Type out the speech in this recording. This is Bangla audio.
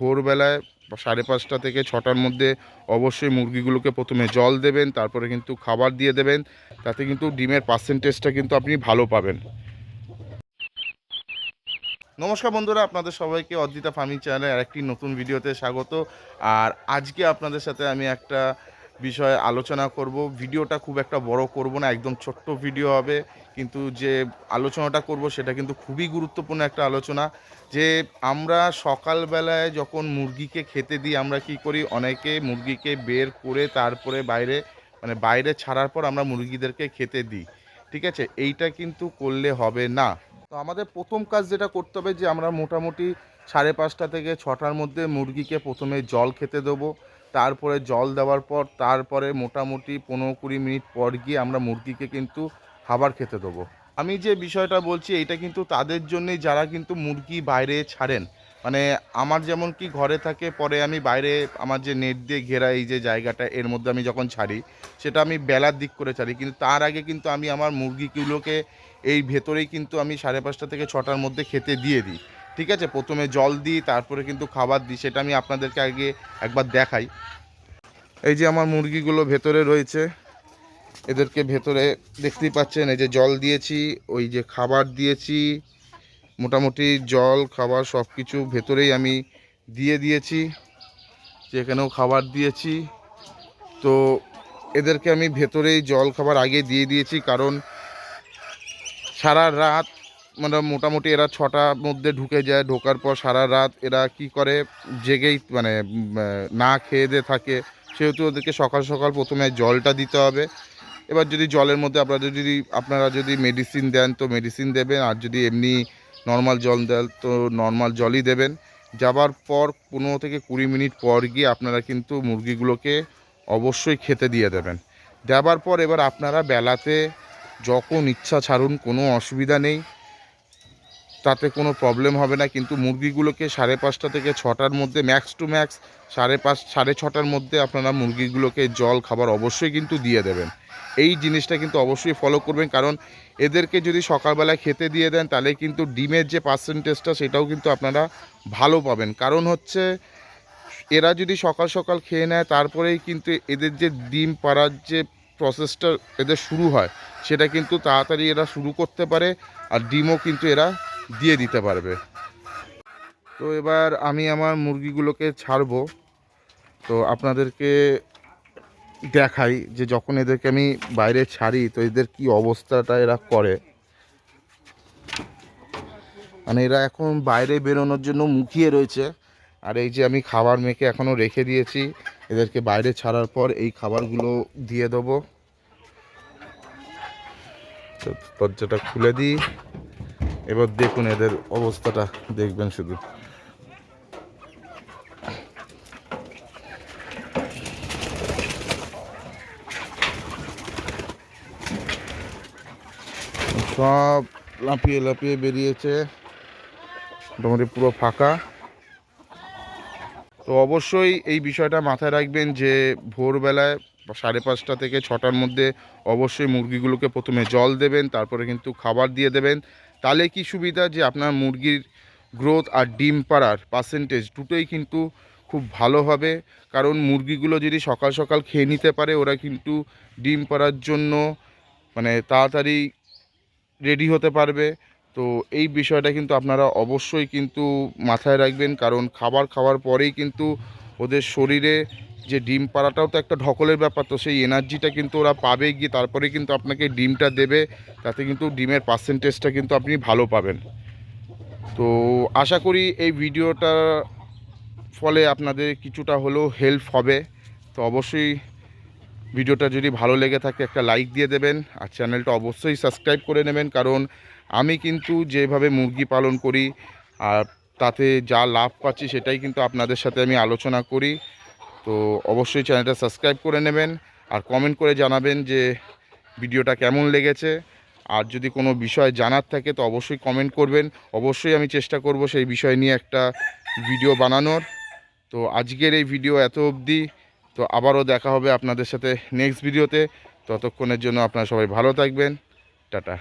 ভোরবেলায় সাড়ে পাঁচটা থেকে ছটার মধ্যে অবশ্যই মুরগিগুলোকে প্রথমে জল দেবেন, তারপরে কিন্তু খাবার দিয়ে দেবেন, তাতে কিন্তু ডিমের পার্সেন্টেজটা কিন্তু আপনি ভালো পাবেন। নমস্কার বন্ধুরা, আপনাদের সবাইকে অদ্বিতা ফার্মিং চ্যানেলের আরেকটি নতুন ভিডিওতে স্বাগত। আর আজকে আপনাদের সাথে আমি একটা বিষয়ে আলোচনা করব। ভিডিওটা খুব একটা বড় করব না, একদম ছোট্ট ভিডিও হবে। কিন্তু যে আলোচনাটা করব সেটা কিন্তু খুবই গুরুত্বপূর্ণ একটা আলোচনা। যে আমরা সকালবেলায় যখন মুরগিকে খেতে দিই, আমরা কি করি? অনেকে মুরগিকে বের করে তারপরে বাইরে মানে বাইরে ছাড়ার পর আমরা মুরগিদেরকে খেতে দিই। ঠিক আছে? এইটা কিন্তু করলে হবে না। তো আমাদের প্রথম কাজ যেটা করতে হবে যে আমরা মোটামুটি সাড়ে পাঁচটা থেকে ছটার মধ্যে মুরগিকে প্রথমে জল খেতে দেবো। তারপরে জল দেওয়ার পর তারপরে মোটামুটি পনেরো কুড়ি মিনিট পর গিয়ে আমরা মুরগিকে কিন্তু খাবার খেতে দেবো। আমি যে বিষয়টা বলছি, এটা কিন্তু তাদের জন্যই যারা কিন্তু মুরগি বাইরে ছাড়েন। মানে আমার যেমন কি ঘরে থাকে, পরে আমি বাইরে আমার যে নেট দিয়ে ঘেরা এই যে জায়গাটা, এর মধ্যে আমি যখন ছাড়ি, সেটা আমি বেলার দিক করে ছাড়ি। কিন্তু তার আগে কিন্তু আমি আমার মুরগিগুলোকে এই ভেতরেই কিন্তু আমি সাড়ে পাঁচটা থেকে ছটার মধ্যে খেতে দিয়ে দিই। ঠিক আছে? প্রথমে জল দিই, তারপরে কিন্তু খাবার দিই, সেটা আমি আপনাদেরকে আগে একবার দেখাই। এই যে আমার মুরগিগুলো ভেতরে রয়েছে, এদেরকে ভেতরে দেখতেই পাচ্ছেন, এই যে জল দিয়েছি, ওই যে খাবার দিয়েছি, মোটামুটি জল, খাবার সব কিছু ভেতরেই আমি দিয়ে দিয়েছি যেখানেও খাবার দিয়েছি। তো এদেরকে আমি ভেতরেই জল খাবার আগে দিয়ে দিয়েছি, কারণ সারা রাত মানে মোটামুটি এরা ছটার মধ্যে ঢুকে যায়, ঢোকার পর সারা রাত এরা কি করে? জেগেই মানে না খেয়ে দিয়ে থাকে। সেহেতু ওদেরকে সকাল সকাল প্রথমে জলটা দিতে হবে। এবার যদি জলের মধ্যে আপনারা যদি আপনারা যদি মেডিসিন দেন, তো মেডিসিন দেবেন। আর যদি এমনি নর্মাল জল দেন, তো নর্মাল জলই দেবেন। যাবার পর পনেরো থেকে কুড়ি মিনিট পর গিয়ে আপনারা কিন্তু মুরগিগুলোকে অবশ্যই খেতে দিয়ে দেবেন। দেওয়ার পর এবার আপনারা বেলাতে যখন ইচ্ছা ছাড়ুন, কোনো অসুবিধা নেই। তাতে কোনো প্রবলেম হবে না। কিন্তু মুরগিগুলোকে সাড়ে পাঁচটা থেকে ছটার মধ্যে ম্যাক্স টু ম্যাক্স সাড়ে পাঁচ, সাড়ে ছটার মধ্যে আপনারা মুরগিগুলোকে জল, খাবার অবশ্যই কিন্তু দিয়ে দেবেন। এই জিনিসটা কিন্তু অবশ্যই ফলো করবেন, কারণ এদেরকে যদি সকালবেলায় খেতে দিয়ে দেন, তাহলে কিন্তু ডিমের যে পার্সেন্টেজটা সেটাও কিন্তু আপনারা ভালো পাবেন। কারণ হচ্ছে, এরা যদি সকাল সকাল খেয়ে নেয়, তারপরেই কিন্তু এদের যে ডিম পাড়ার যে প্রসেসটা এদের শুরু হয়, সেটা কিন্তু তাড়াতাড়ি এরা শুরু করতে পারে, আর ডিমও কিন্তু এরা দিয়ে দিতে পারবে। তো এবার আমি আমার মুরগিগুলোকে ছাড়বো। তো আপনাদেরকে দেখাই যে যখন এদেরকে আমি বাইরে ছাড়ি, তো এদের কি অবস্থাটা এরা করে। মানে এরা এখন বাইরে বেরোনোর জন্য মুখিয়ে রয়েছে। আর এই যে আমি খাবার মেখে এখনও রেখে দিয়েছি, এদেরকে বাইরে ছাড়ার পর এই খাবারগুলো দিয়ে দেবো। দরজাটা খুলে দিই। এবার দেখুন এদের অবস্থাটা, দেখবেন শুধু। সব লাফিয়ে লাফিয়ে বেরিয়েছে। মোটামুটি পুরো ফাঁকা। তো অবশ্যই এই বিষয়টা মাথায় রাখবেন যে ভোরবেলায় সাড়ে পাঁচটা থেকে ছটার মধ্যে অবশ্যই মুরগিগুলোকে প্রথমে জল দেবেন, তারপরে কিন্তু খাবার দিয়ে দেবেন। তাহলে কি সুবিধা যে আপনার মুরগির গ্রোথ আর ডিম পাড়ার পার্সেন্টেজ দুটোই কিন্তু খুব ভালো হবে? কারণ মুরগিগুলো যদি সকাল সকাল খেয়ে নিতে পারে, ওরা কিন্তু ডিম পাড়ার জন্য মানে তাড়াতাড়ি রেডি হতে পারবে। তো এই বিষয়টা কিন্তু আপনারা অবশ্যই কিন্তু মাথায় রাখবেন, কারণ খাবার খাওয়ার পরেই কিন্তু ওদের শরীরে যে ডিম পাড়াটাও তো একটা ঢকলের ব্যাপার, তো সেই এনার্জিটা কিন্তু ওরা পাবে গিয়ে, তারপরে কিন্তু আপনাকে ডিমটা দেবে, তাতে কিন্তু ডিমের পার্সেন্টেজটা কিন্তু আপনি ভালো পাবেন। তো আশা করি এই ভিডিওটার ফলে আপনাদের কিছুটা হলেও হেল্প হবে। তো অবশ্যই ভিডিওটা যদি ভালো লেগে থাকে, একটা লাইক দিয়ে দেবেন, আর চ্যানেলটা অবশ্যই সাবস্ক্রাইব করে নেবেন, কারণ আমি কিন্তু যেভাবে মুরগি পালন করি, আর তাতে যা লাভ পাচ্ছি সেটাই কিন্তু আপনাদের সাথে আমি আলোচনা করি। তো অবশ্যই চ্যানেলটা সাবস্ক্রাইব করে নেবেন আর কমেন্ট করে জানাবেন যে ভিডিওটা কেমন লেগেছে। আর যদি কোনো বিষয় জানার থাকে তো অবশ্যই কমেন্ট করবেন। অবশ্যই আমি চেষ্টা করব সেই বিষয় নিয়ে একটা ভিডিও বানানোর। তো আজকের এই ভিডিও এত অবধি। তো আবারও দেখা হবে আপনাদের সাথে নেক্সট ভিডিওতে ততক্ষণের জন্য আপনারা সবাই ভালো থাকবেন। টাটা।